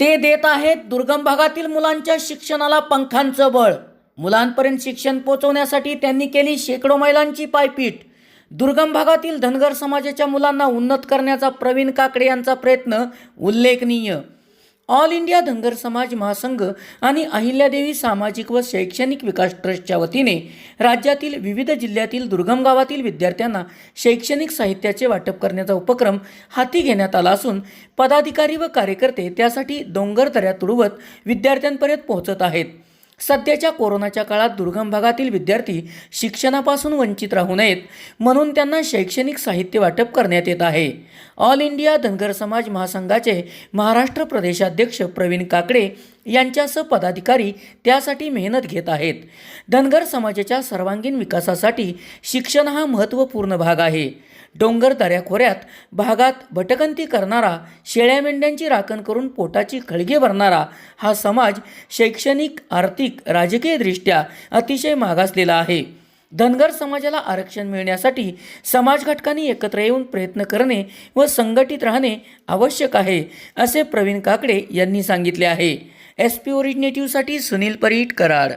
ते देत आहेत दुर्गम भागातील मुलांच्या शिक्षणाला पंखांचं बळ. मुलांपर्यंत शिक्षण पोहोचवण्यासाठी त्यांनी केली शेकडो महिलांची पायपीट. दुर्गम भागातील धनगर समाजाच्या मुलांना उन्नत करण्याचा प्रवीण काकडे यांचा प्रयत्न उल्लेखनीय. ऑल इंडिया धनगर समाज महासंघ आणि अहिल्यादेवी सामाजिक व शैक्षणिक विकास ट्रस्टच्या वतीने राज्यातील विविध जिल्ह्यातील दुर्गम गावातील विद्यार्थ्यांना शैक्षणिक साहित्याचे वाटप करण्याचा उपक्रम हाती घेण्यात आला असून पदाधिकारी व कार्यकर्ते त्यासाठी डोंगर दऱ्या तुडवत विद्यार्थ्यांपर्यंत पोहोचत आहेत. सध्याच्या कोरोनाच्या काळात दुर्गम भागातील विद्यार्थी शिक्षणापासून वंचित राहू नयेत म्हणून त्यांना शैक्षणिक साहित्य वाटप करण्यात येत आहे. ऑल इंडिया धनगर समाज महासंघाचे महाराष्ट्र प्रदेशाध्यक्ष प्रवीण काकडे यांच्यासह पदाधिकारी त्यासाठी मेहनत घेत आहेत. धनगर समाजाच्या सर्वांगीण विकासासाठी शिक्षण हा महत्त्वपूर्ण भाग आहे. डोंगर दऱ्याखोऱ्यात भागात भटकंती करणारा शेळ्या मेंढ्यांची राखण करून पोटाची खळगे भरणारा हा समाज शैक्षणिक आर्थिक राजकीयदृष्ट्या अतिशय मागासलेला आहे. धनगर समाजाला आरक्षण मिळण्यासाठी समाज घटकांनी एकत्र येऊन प्रयत्न करणे व संघटित राहणे आवश्यक आहे असे प्रवीण काकडे यांनी सांगितले आहे. एस पी ओरिजिनेटिव्हसाठी सुनील परीट कराड